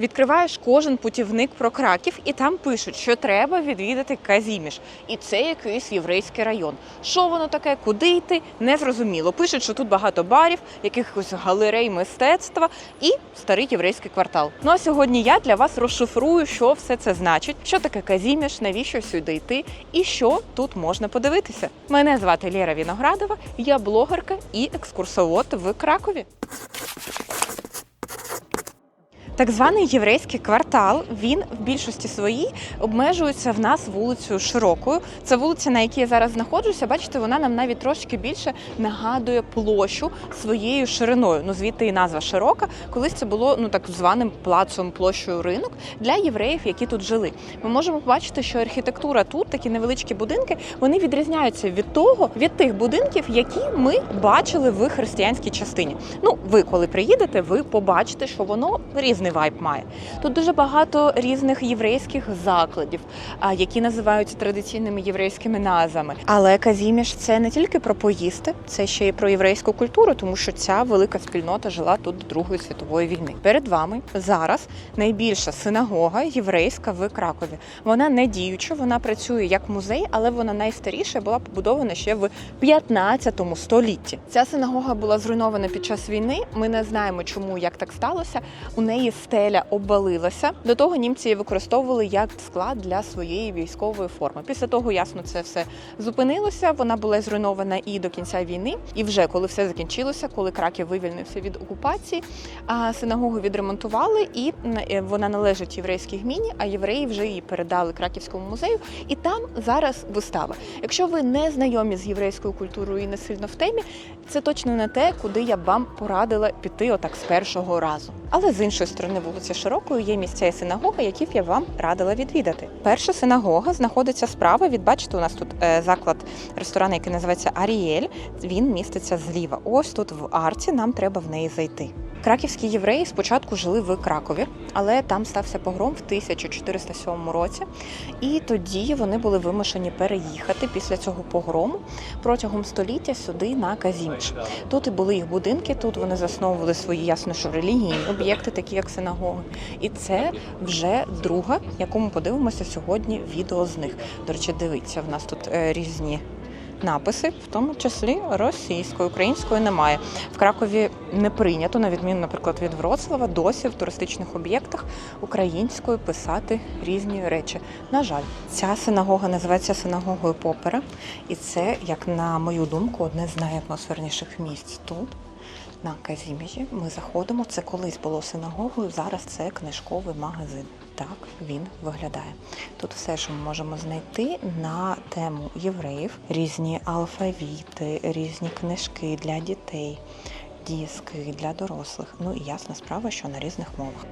Відкриваєш кожен путівник про Краків, і там пишуть, що треба відвідати Казіміш. І це якийсь єврейський район. Що воно таке, куди йти, не зрозуміло. Пишуть, що тут багато барів, якихось галерей мистецтва і старий єврейський квартал. Ну а сьогодні я для вас розшифрую, що все це значить, що таке Казіміш, навіщо сюди йти і що тут можна подивитися. Мене звати Лєра Віноградова, я блогерка і екскурсовод в Кракові. Так званий єврейський квартал він в більшості своїй обмежується в нас вулицею широкою. Це вулиця, на якій я зараз знаходжуся. Бачите, вона нам навіть трошки більше нагадує площу своєю шириною. Ну звідти і назва широка. Колись це було ну так званим плацом площею ринок для євреїв, які тут жили. Ми можемо побачити, що архітектура тут, такі невеличкі будинки, вони відрізняються від того, від тих будинків, які ми бачили в християнській частині. Ну, ви коли приїдете, ви побачите, що воно різний вайб має. Тут дуже багато різних єврейських закладів, які називаються традиційними єврейськими назвами. Але Казіміш це не тільки про поїсти, це ще й про єврейську культуру, тому що ця велика спільнота жила тут до Другої світової війни. Перед вами зараз найбільша синагога єврейська в Кракові. Вона не діюча, вона працює як музей, але вона найстаріша була побудована ще в 15 столітті. Ця синагога була зруйнована під час війни. Ми не знаємо, чому як так сталося. У неї стеля обвалилася. До того німці її використовували як склад для своєї військової форми. Після того, ясно, це все зупинилося. Вона була зруйнована і до кінця війни. І вже коли все закінчилося, коли Краків вивільнився від окупації, а синагогу відремонтували, і е, вона належить єврейській гміні, а євреї вже її передали Краківському музею. І там зараз вистава. Якщо ви не знайомі з єврейською культурою і не сильно в темі, це точно не те, куди я б вам порадила піти отак з першого разу. Але з іншої сторони вулиці Широкої є місця і синагога, які б я вам радила відвідати. Перша синагога знаходиться справа. Від бачите, у нас тут е, заклад ресторану, який називається Аріель. Він міститься зліва. Ось тут в арці нам треба в неї зайти. Краківські євреї спочатку жили в Кракові, але там стався погром в 1407 році, і тоді вони були вимушені переїхати після цього погрому протягом століття сюди на Казіміш. Тут і були їх будинки, тут вони засновували свої ясно, що релігійні об'єкти, такі як синагоги. І це вже друга, яку ми подивимося сьогодні. Відео з них. До речі, дивіться, в нас тут е, різні. Написи, в тому числі російською, українською немає. В Кракові не прийнято, на відміну, наприклад, від Вроцлава, досі в туристичних об'єктах українською писати різні речі. На жаль, ця синагога називається синагогою Попера, і це, як на мою думку, одне з найатмосферніших місць тут. На Казіміжі ми заходимо. Це колись було синагогою. Зараз це книжковий магазин. Так він виглядає. Тут все, що ми можемо знайти на тему євреїв, різні алфавіти, різні книжки для дітей, диски для дорослих. Ну і ясна справа, що на різних мовах.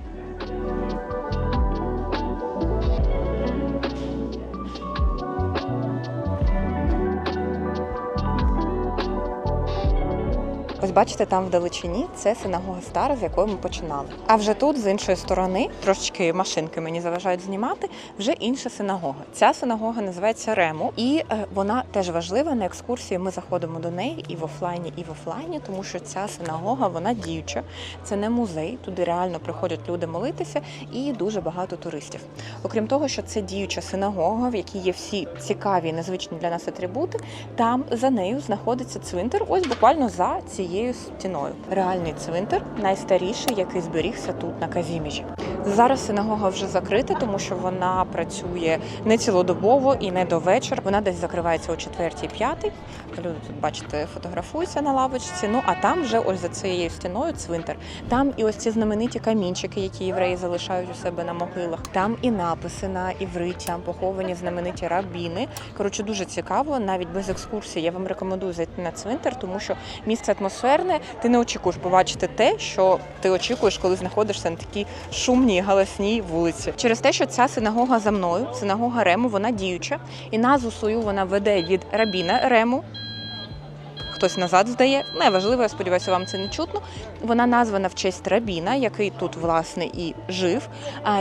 Бачите, там вдалечині це синагога стара, з якої ми починали. А вже тут, з іншої сторони, трошечки машинки мені заважають знімати. Вже інша синагога. Ця синагога називається Рему, і е, вона теж важлива. На екскурсії ми заходимо до неї і в офлайні, і в офлайні, тому що ця синагога вона діюча. Це не музей. Туди реально приходять люди молитися, і дуже багато туристів. Окрім того, що це діюча синагога, в якій є всі цікаві, незвичні для нас атрибути. Там за нею знаходиться цвинтар. Ось буквально за цією стіною. Реальний цвинтар, найстаріший, який зберігся тут на Казіміжі. Зараз синагога вже закрита, тому що вона працює не цілодобово і не до вечора. Вона десь закривається о 4-5. Люди тут бачите, фотографуються на лавочці. Ну а там вже ось за цією стіною цвинтар. Там і ось ці знамениті камінчики, які євреї залишають у себе на могилах. Там і написи на івриті, там поховані знамениті рабіни. Коротше, дуже цікаво, навіть без екскурсії. Я вам рекомендую зайти на цвинтар, тому що місце атмосферне. Ти не очікуєш побачити те, що ти очікуєш, коли знаходишся на такій шумній, галасній вулиці. Через те, що ця синагога за мною, синагога Рему, вона діюча, і назву свою вона веде від рабіна Рему. Хтось назад здає. Неважливо, я сподіваюся, вам це не чутно. Вона названа в честь рабіна, який тут власне і жив.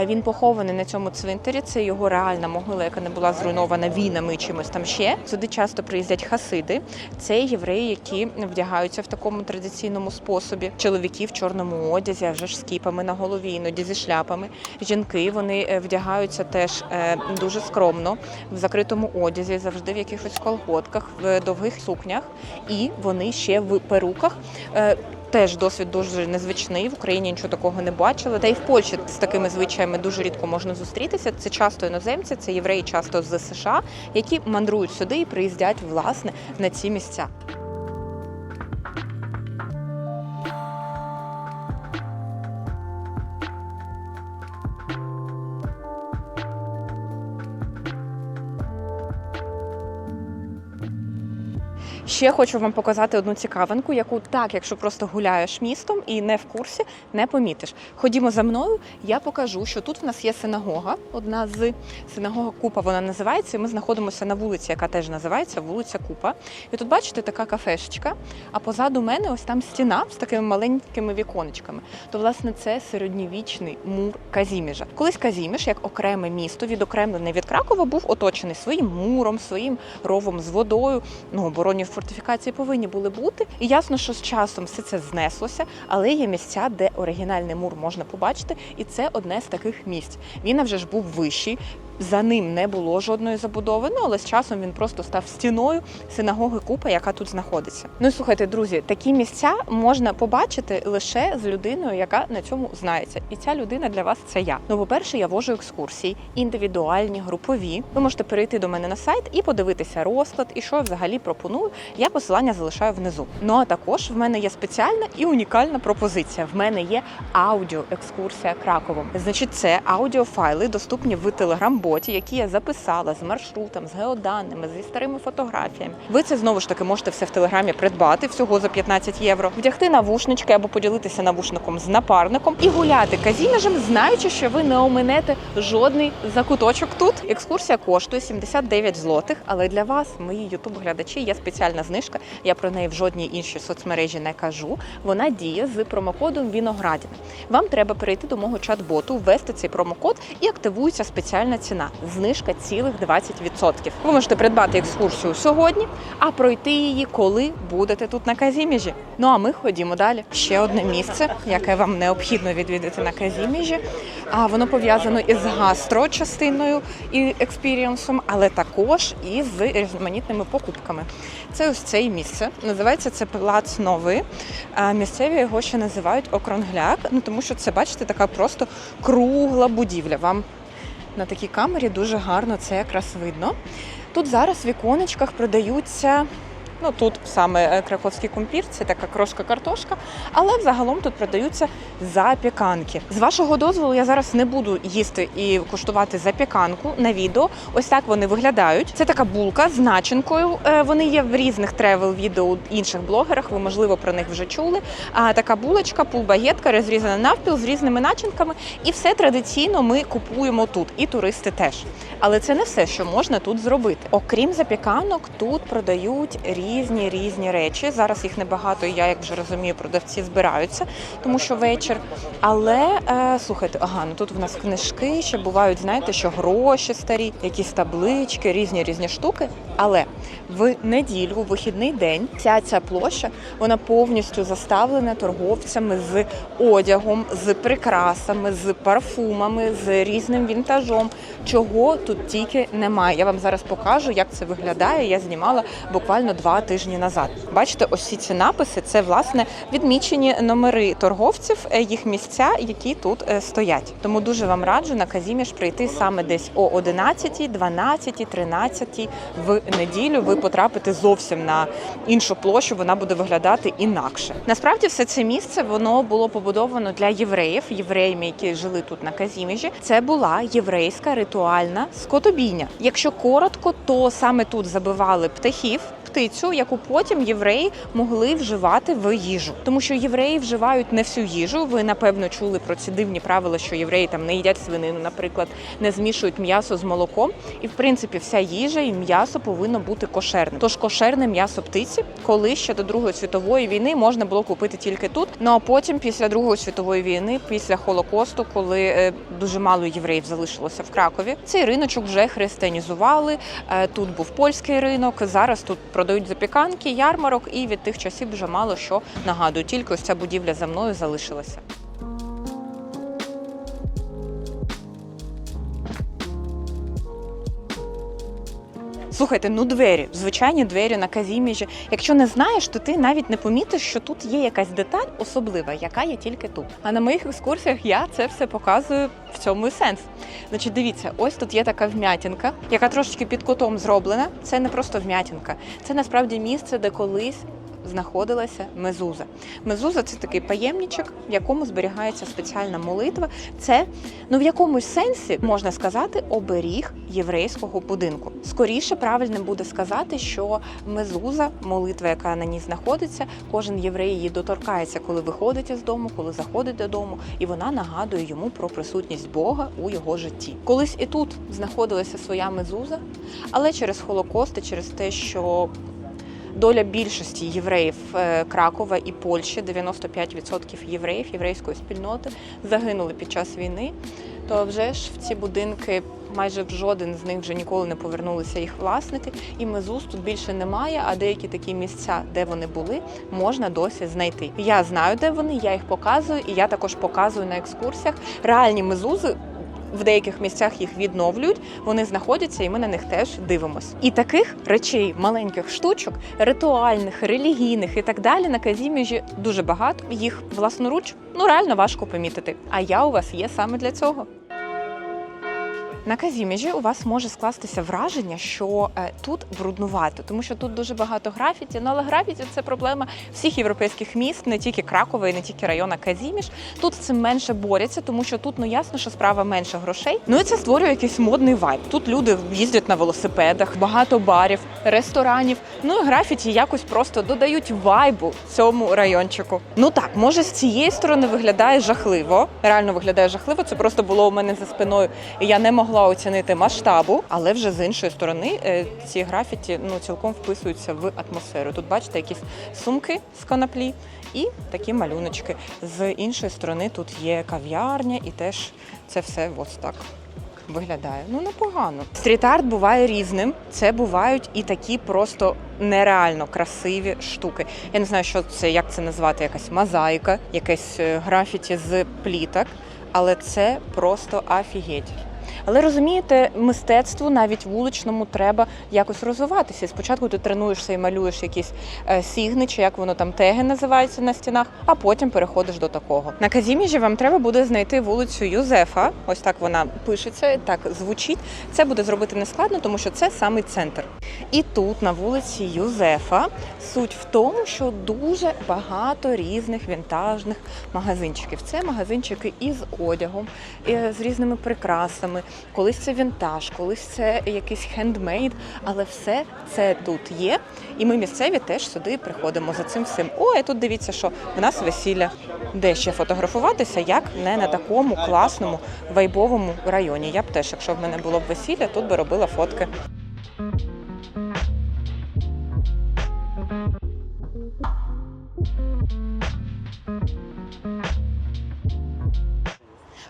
Він похований на цьому цвинтарі. Це його реальна могила, яка не була зруйнована війнами чи чимось там ще. Сюди часто приїздять хасиди. Це євреї, які вдягаються в такому традиційному способі. Чоловіки в чорному одязі, а вже ж з кіпами на голові, іноді зі шляпами. Жінки вони е, вдягаються теж е, дуже скромно, в закритому одязі, завжди в якихось колготках, в довгих сукнях, і вони ще в перуках. Е, Теж досвід дуже незвичний. В Україні нічого такого не бачили. Та й в Польщі з такими звичаями дуже рідко можна зустрітися. Це часто іноземці, це євреї, часто з США, які мандрують сюди і приїздять власне на ці місця. Ще хочу вам показати одну цікавинку, яку так, якщо просто гуляєш містом і не в курсі, не помітиш. Ходімо за мною, я покажу, що тут в нас є синагога, одна з синагога Купа вона називається. і Ми знаходимося на вулиці, яка теж називається вулиця Купа. І тут бачите така кафешечка. А позаду мене ось там стіна з такими маленькими віконечками. То власне це середньовічний мур Казіміжа. Колись Казіміж, як окреме місто, відокремлене від Кракова, був оточений своїм муром, своїм ровом з водою. Ну оборонні фортифікації повинні були бути. І ясно, що з часом все це знеслося, але є місця, де оригінальний мур можна побачити, і це одне з таких місць. Він вже ж був вищий. За ним не було жодної забудови, ну але з часом він просто став стіною синагоги Купа, яка тут знаходиться. Ну і слухайте, друзі, такі місця можна побачити лише з людиною, яка на цьому знається. І ця людина для вас це я. Ну, по-перше, я вожу екскурсії, індивідуальні, групові. Ви можете перейти до мене на сайт і подивитися розклад, і що я взагалі пропоную. Я посилання залишаю внизу. Ну а також в мене є спеціальна і унікальна пропозиція. В мене є аудіоекскурсія Краковом. Значить, це аудіофайли доступні в телеграм-боті, які я записала з маршрутом, з геоданими, зі старими фотографіями. Ви це знову ж таки можете все в телеграмі придбати всього за 15 євро, вдягти навушнички або поділитися навушником з напарником і гуляти казімежем, знаючи, що ви не оминете жодний закуточок тут. Екскурсія коштує 79 злотих, але для вас, мої ютуб-глядачі, є спеціальна знижка. Я про неї в жодній іншій соцмережі не кажу. Вона діє з промокодом Віноградіна. Вам треба перейти до мого чат-боту, ввести цей промокод і активується спеціальна ціна. Знижка цілих 20%. Ви можете придбати екскурсію сьогодні, а пройти її, коли будете тут на Казіміжі. Ну а ми ходімо далі. Ще одне місце, яке вам необхідно відвідати на Казіміжі. А воно пов'язано із гастро-частиною і експірієнсом, але також і з різноманітними покупками. Це ось це місце. Називається це Плац Новий. А місцеві його ще називають Окронгляк, ну тому що це, бачите, така просто кругла будівля. Вам на такій камері дуже гарно це якраз видно. Тут зараз в віконечках продаються. Ну тут саме е, краковський кумпір, це така крошка картошка, але взагалом тут продаються запіканки. З вашого дозволу я зараз не буду їсти і куштувати запіканку на відео. Ось так вони виглядають. Це така булка з начинкою. Е, Вони є в різних тревел-відео інших блогерах. Ви можливо про них вже чули. А така булочка, пулбагетка розрізана навпіл з різними начинками. І все традиційно ми купуємо тут, і туристи теж. Але це не все, що можна тут зробити. Окрім запіканок, тут продають різні різні речі. Зараз їх небагато, я як вже розумію, продавці збираються, тому що вечір. Але е, слухайте, ага, ну тут в нас книжки ще бувають, знаєте, що гроші старі, якісь таблички, різні різні штуки. Але в неділю, у вихідний день, ця ця площа вона повністю заставлена торговцями з одягом, з прикрасами, з парфумами, з різним вінтажом. Чого тут тільки немає. Я вам зараз покажу, як це виглядає. Я знімала буквально два тижні назад. Бачите, ось ці ці написи це власне відмічені номери торговців, е, їх місця, які тут е, стоять. Тому дуже вам раджу на Казіміш прийти саме десь о 11, 12, 13 в неділю. Ви потрапите зовсім на іншу площу. Вона буде виглядати інакше. Насправді, все це місце воно було побудовано для євреїв, євреями, які жили тут на Казіміжі. Це була єврейська ритуальна скотобійня. Якщо коротко, то саме тут забивали птахів. Птицю, яку потім євреї могли вживати в їжу, тому що євреї вживають не всю їжу. Ви напевно чули про ці дивні правила, що євреї там не їдять свинину, наприклад, не змішують м'ясо з молоком. І в принципі, вся їжа і м'ясо повинно бути кошерним. Тож кошерне м'ясо птиці, коли ще до Другої світової війни можна було купити тільки тут. Ну а потім, після Другої світової війни, після Холокосту, коли е, дуже мало євреїв залишилося в Кракові, цей риночок вже християнізували. Е, Тут був польський ринок. Зараз тут продають запіканки, ярмарок, і від тих часів дуже мало що нагадує. Тільки ось ця будівля за мною залишилася. Слухайте, ну двері, звичайні двері на казіміжі. Якщо не знаєш, то ти навіть не помітиш, що тут є якась деталь особлива, яка є тільки тут. А на моїх екскурсіях я це все показую в цьому і сенс. Значить, дивіться, ось тут є така вмятінка, яка трошечки під кутом зроблена. Це не просто вмятінка, це насправді місце, де колись знаходилася мезуза. Мезуза це такий паємничок, в якому зберігається спеціальна молитва. Це ну в якомусь сенсі можна сказати оберіг єврейського будинку. Скоріше правильним буде сказати, що мезуза, молитва, яка на ній знаходиться, кожен єврей її доторкається, коли виходить із дому, коли заходить додому, і вона нагадує йому про присутність Бога у його житті. Колись і тут знаходилася своя мезуза, але через Холокост і через те, що доля більшості євреїв е, Кракова і Польщі, 95% євреїв єврейської спільноти загинули під час війни. То вже ж в ці будинки майже в жоден з них вже ніколи не повернулися їх власники, і мезуз тут більше немає. А деякі такі місця, де вони були, можна досі знайти. Я знаю, де вони, я їх показую, і я також показую на екскурсіях. Реальні мезузи в деяких місцях їх відновлюють, вони знаходяться, і ми на них теж дивимось. І таких речей, маленьких штучок, ритуальних, релігійних і так далі на Казіміжі дуже багато. Їх власноруч ну реально важко помітити. А я у вас є саме для цього. На Казіміжі у вас може скластися враження, що е, тут бруднувато, тому що тут дуже багато графіті. Ну але графіті це проблема всіх європейських міст, не тільки Кракова і не тільки района Казіміж. Тут цим менше борються, тому що тут ну ясно, що справа менше грошей. Ну і це створює якийсь модний вайб. Тут люди їздять на велосипедах, багато барів, ресторанів. Ну і графіті якось просто додають вайбу цьому райончику. Ну так, може з цієї сторони виглядає жахливо. Реально виглядає жахливо. Це просто було у мене за спиною. і Я не могла оцінити масштабу, але вже з іншої сторони е, ці графіті ну цілком вписуються в атмосферу. Тут бачите якісь сумки з коноплі і такі малюночки. З іншої сторони тут є кав'ярня, і теж це все ось так. Виглядає ну непогано. Стріт-арт буває різним. Це бувають і такі просто нереально красиві штуки. Я не знаю, що це, як це назвати, якась мозаїка, якесь е, графіті з пліток, але це просто афігеть. Але розумієте, мистецтву навіть вуличному треба якось розвиватися. Спочатку ти тренуєшся і малюєш якісь е, сігни, чи як воно там теги називаються на стінах, а потім переходиш до такого. На Казіміжі вам треба буде знайти вулицю Юзефа. Ось так вона пишеться, так звучить. Це буде зробити нескладно, тому що це самий центр. І тут, на вулиці Юзефа, суть в тому, що дуже багато різних вінтажних магазинчиків. Це магазинчики із одягом, з різними прикрасами. Колись це вінтаж, колись це якийсь хендмейд, але все це тут є. І ми місцеві теж сюди приходимо за цим всім. О, і тут дивіться, що в нас весілля. Де ще фотографуватися, як не на такому класному вайбовому районі. Я б теж, якщо в мене було б весілля, тут би робила фотки.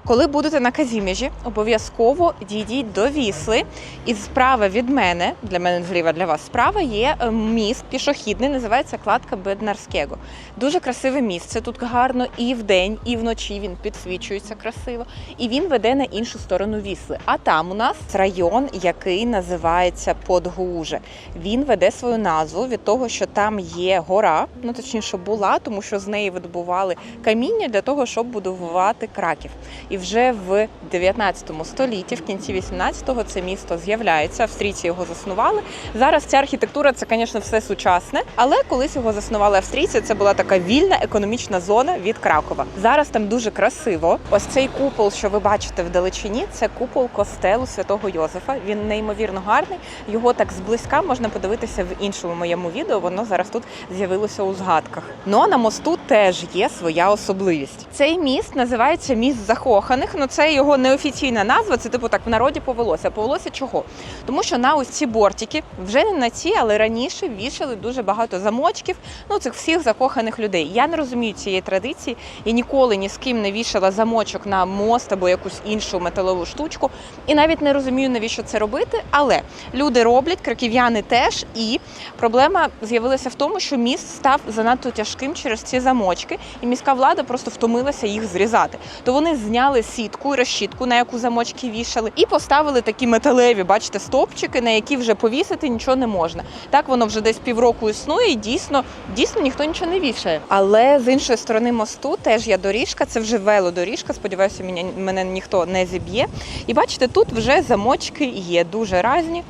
Коли будете на Казіміжі, обов'язково дійдіть до Вісли. І справа від мене, для мене зліва для вас справа, є е, міст пішохідний, називається кладка Беднарського. Дуже красиве місце. Тут гарно і вдень, і вночі він підсвічується красиво. І він веде на іншу сторону Вісли. А там у нас район, який називається Подгуже. Він веде свою назву від того, що там є гора, ну точніше була, тому що з неї видобували каміння для того, щоб будувати краків. І Вже в 19 столітті, в кінці 18-го, це місто з'являється. Австрійці його заснували. Зараз ця архітектура це, звісно, все сучасне, але колись його заснували австрійці. Це була така вільна економічна зона від Кракова. Зараз там дуже красиво. Ось цей купол, що ви бачите вдалечині, це купол костелу святого Йозефа. Він неймовірно гарний. Його так зблизька можна подивитися в іншому моєму відео. Воно зараз тут з'явилося у згадках. Ну а на мосту теж є своя особливість. Цей міст називається міст закоханих. Ну це його неофіційна назва. Це типу так в народі повелося. Повелося чого? Тому що на ось ці бортики вже не на ці, але раніше вішали дуже багато замочків. Ну цих всіх закоханих людей. Я не розумію цієї традиції. Я ніколи ні з ким не вішала замочок на мост або якусь іншу металову штучку. І навіть не розумію, навіщо це робити. Але люди роблять, краків'яни теж. І проблема з'явилася в тому, що міст став занадто тяжким через ці замочки, і міська влада просто втомилася їх зрізати. То вони зняли сітку і розщітку, на яку замочки вішали, і поставили такі металеві, бачите, стовпчики, на які вже повісити нічого не можна. Так воно вже десь півроку існує, і дійсно, дійсно ніхто нічого не вішає. Але з іншої сторони мосту теж є доріжка, це вже велодоріжка. Сподіваюся, мене, мене ніхто не зіб'є. І бачите, тут вже замочки є дуже разні.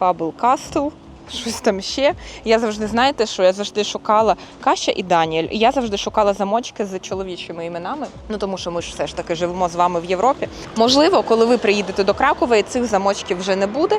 Fable Castle, щось там ще. Я завжди знаєте, що я завжди шукала Каща і Даніель. І я завжди шукала замочки з чоловічими іменами. Ну тому що ми ж все ж таки живемо з вами в Європі. Можливо, коли ви приїдете до Кракова, і цих замочків вже не буде,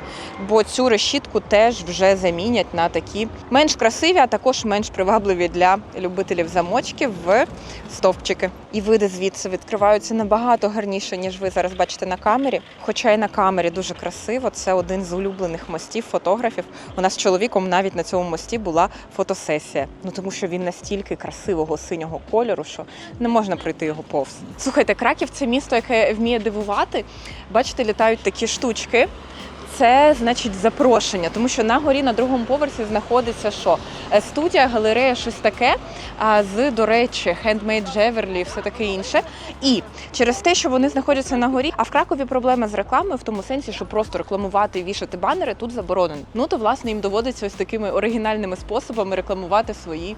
бо цю решітку теж вже замінять на такі менш красиві, а також менш привабливі для любителів замочків в стовпчики. І види звідси відкриваються набагато гарніше, ніж ви зараз бачите на камері. Хоча й на камері дуже красиво. Це один з улюблених мостів фотографів. У нас чоловіком навіть на цьому мості була фотосесія. Ну тому що він настільки красивого синього кольору, що не можна пройти його повз. Слухайте, Краків це місто, яке вміє дивувати. Бачите, літають такі штучки. Це значить запрошення, тому що на горі на другому поверсі знаходиться що? Е, Студія, галерея, щось таке. А з, до речі, Handmade Jewelry і все таке інше. І через те, що вони знаходяться на горі, а в Кракові проблема з рекламою в тому сенсі, що просто рекламувати і вішати банери тут заборонено. Ну то власне їм доводиться ось такими оригінальними способами рекламувати свої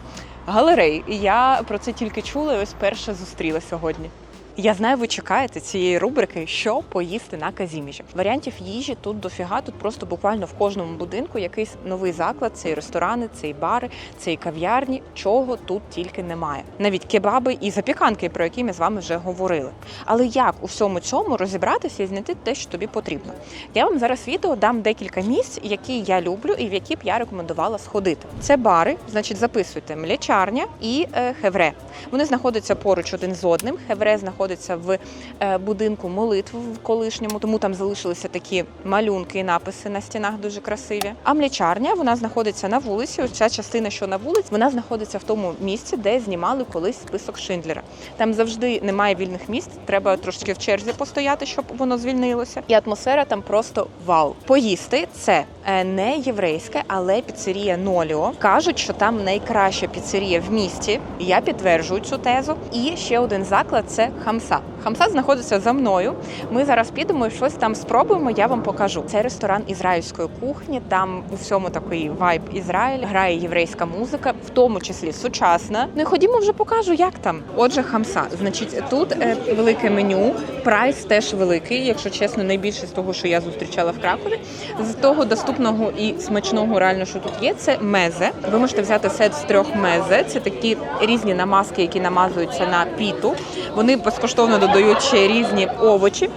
галереї. І я про це тільки чула і ось перше зустріла сьогодні. Я знаю, ви чекаєте цієї рубрики, що поїсти на Казіміжі. Варіантів їжі тут дофіга. Тут просто буквально в кожному будинку якийсь новий заклад, це і ресторани, це і бари, це і кав'ярні. Чого тут тільки немає. Навіть кебаби і запіканки, про які ми з вами вже говорили. Але як у всьому цьому розібратися і знайти те, що тобі потрібно? Я вам зараз відео дам декілька місць, які я люблю і в які б я рекомендувала сходити. Це бари, значить, записуйте млячарня і е, хевре. Вони знаходяться поруч один з одним. Хевре знаходиться в е, будинку молитв в колишньому, тому там залишилися такі малюнки і написи на стінах дуже красиві. А млячарня вона знаходиться на вулиці. Ось ця частина, що на вулиці, вона знаходиться в тому місці, де знімали колись список Шиндлера. Там завжди немає вільних місць. Треба трошки в черзі постояти, щоб воно звільнилося. І атмосфера там просто вау. Поїсти це е, не єврейське, але піцерія Ноліо. Кажуть, що там найкраща піцерія в місті. Я підтверджую цю тезу. І ще один заклад це Хамса. Хамса знаходиться за мною. Ми зараз підемо і щось там спробуємо. Я вам покажу. Це ресторан ізраїльської кухні. Там у всьому такий вайб Ізраїль. Грає єврейська музика, в тому числі сучасна. Ну і ходімо вже покажу, як там. Отже, хамса. Значить, тут е, велике меню. Прайс теж великий, якщо чесно, найбільше з того, що я зустрічала в Кракові. З того доступного і смачного, реально, що тут є, це мезе. Ви можете взяти сет з трьох мезе. Це такі різні намазки, які намазуються на піту. Вони безкоштовно додають ще різні овочі.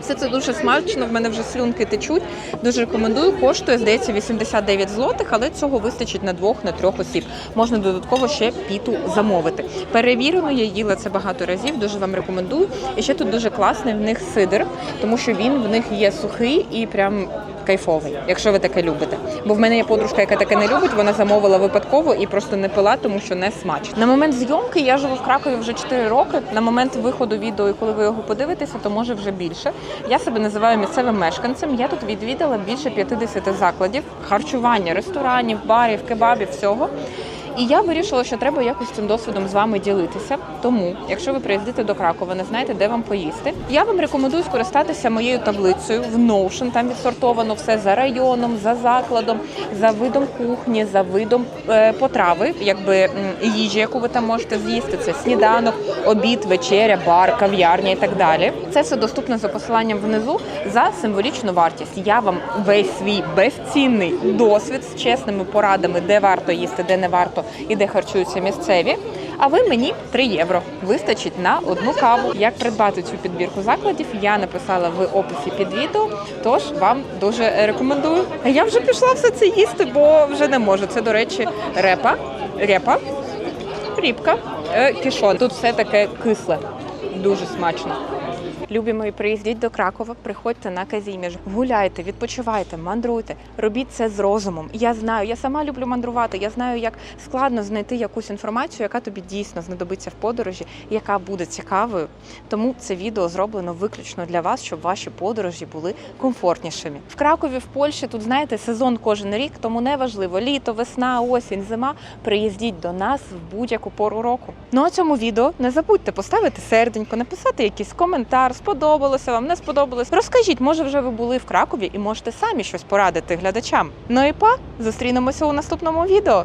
Все це дуже смачно. В мене вже слюнки течуть. Дуже рекомендую. Коштує, здається, 89 злотих, але цього вистачить на двох, на трьох осіб. Можна додатково ще піту замовити. Перевірено, я їла це багато разів. Дуже вам рекомендую. І ще тут дуже класний в них сидр, тому що він в них є сухий і прям. Кайфовий, якщо ви таке любите. Бо в мене є подружка, яка таке не любить. Вона замовила випадково і просто не пила, тому що не смачно. На момент зйомки я живу в Кракові вже 4 роки. На момент виходу відео, і коли ви його подивитеся, то може вже більше. Я себе називаю місцевим мешканцем. Я тут відвідала більше 50 закладів харчування, ресторанів, барів, кебабів, всього. І я вирішила, що треба якось цим досвідом з вами ділитися. Тому, якщо ви приїздите до Кракова, не знаєте, де вам поїсти, я вам рекомендую скористатися моєю таблицею в Notion. Там відсортовано все за районом, за закладом, за видом кухні, за видом е, потрави, якби їжі, яку ви там можете з'їсти. Це сніданок, обід, вечеря, бар, кав'ярня і так далі. Це все доступно за посиланням внизу за символічну вартість. Я вам весь свій безцінний досвід з чесними порадами, де варто їсти, де не варто і де харчуються місцеві. А ви мені 3 євро вистачить на одну каву. Як придбати цю підбірку закладів, я написала в описі під відео. Тож вам дуже рекомендую. А я вже пішла все це їсти, бо вже не можу. Це, до речі, репа, репа, рібка, е, кішон. Тут все таке кисле, дуже смачно. Любі мої, приїздіть до Кракова, приходьте на Казіміж, гуляйте, відпочивайте, мандруйте, робіть це з розумом. Я знаю, я сама люблю мандрувати. Я знаю, як складно знайти якусь інформацію, яка тобі дійсно знадобиться в подорожі, яка буде цікавою. Тому це відео зроблено виключно для вас, щоб ваші подорожі були комфортнішими. В Кракові, в Польщі, тут знаєте, сезон кожен рік, тому неважливо літо, весна, осінь, зима. Приїздіть до нас в будь-яку пору року. Ну а цьому відео не забудьте поставити серденько, написати якийсь коментар, сподобалося вам, не сподобалось. Розкажіть, може вже ви були в Кракові і можете самі щось порадити глядачам. Ну і па, зустрінемося у наступному відео.